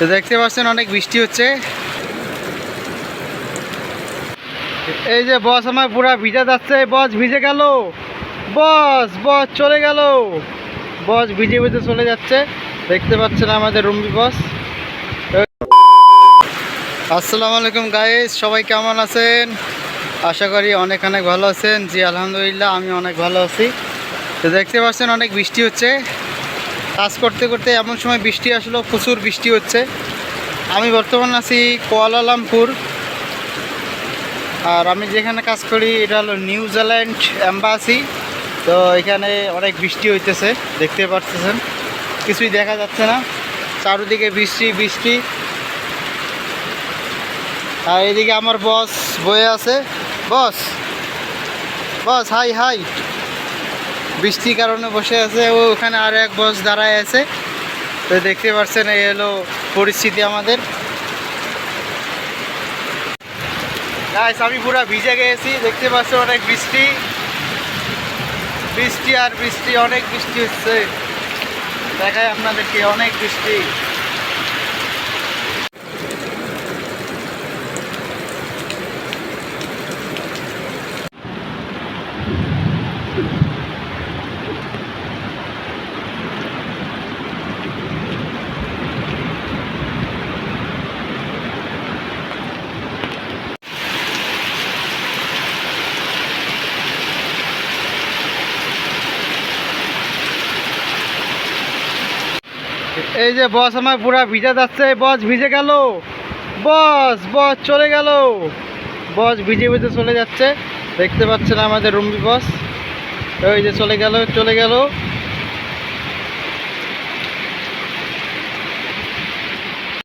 তো দেখতে পাচ্ছেন অনেক বৃষ্টি হচ্ছে। এই যে বস আমার পুরা ভিজে যাচ্ছে, বস ভিজে গেল। বস বস চলে গেল। বস ভিজে ভিজে চলে যাচ্ছে। দেখতে পাচ্ছেন আমাদের রুম্বি বস। আসসালামু আলাইকুম গাইস সবাই কেমন আছেন? আশা করি অনেক অনেক ভালো আছেন। জি, আলহামদুলিল্লাহ, আমি অনেক ভালো আছি। তো দেখতে পাচ্ছেন অনেক বৃষ্টি হচ্ছে। কাজ করতে করতে এমন সময় বৃষ্টি আসলো, প্রচুর বৃষ্টি হচ্ছে। আমি বর্তমান আছি কোয়ালালামপুর। আর আমি যেখানে কাজ করি, এটা হলো নিউজিল্যান্ড অ্যাম্বাসি তো এখানে অনেক বৃষ্টি হইতেছে, দেখতে পাচ্ছেন কিছুই দেখা যাচ্ছে না। চারিদিকে বৃষ্টি বৃষ্টি। আর এদিকে আমার বস বয়ে আছে। বস বস হাই হাই বৃষ্টির কারণে বসে আছে। ও ওখানে আর এক বস দাঁড়ায় আছে। তো দেখতে পাচ্ছেন, এই হলো পরিস্থিতি আমাদের। আমি পুরো ভিজে গেছি। দেখতে পাচ্ছেন অনেক বৃষ্টি। বৃষ্টি আর বৃষ্টি, অনেক বৃষ্টি হচ্ছে। দেখায় আপনাদেরকে, অনেক বৃষ্টি। এই যে বস আমার পুরা ভিজে যাচ্ছে, বস ভিজে গেল। বস বস চলে গেল। বস ভিজে ভিজে চলে যাচ্ছে। দেখতে পাচ্ছেন আমাদের রুম্বি বস। ওই যে চলে গেল চলে গেল।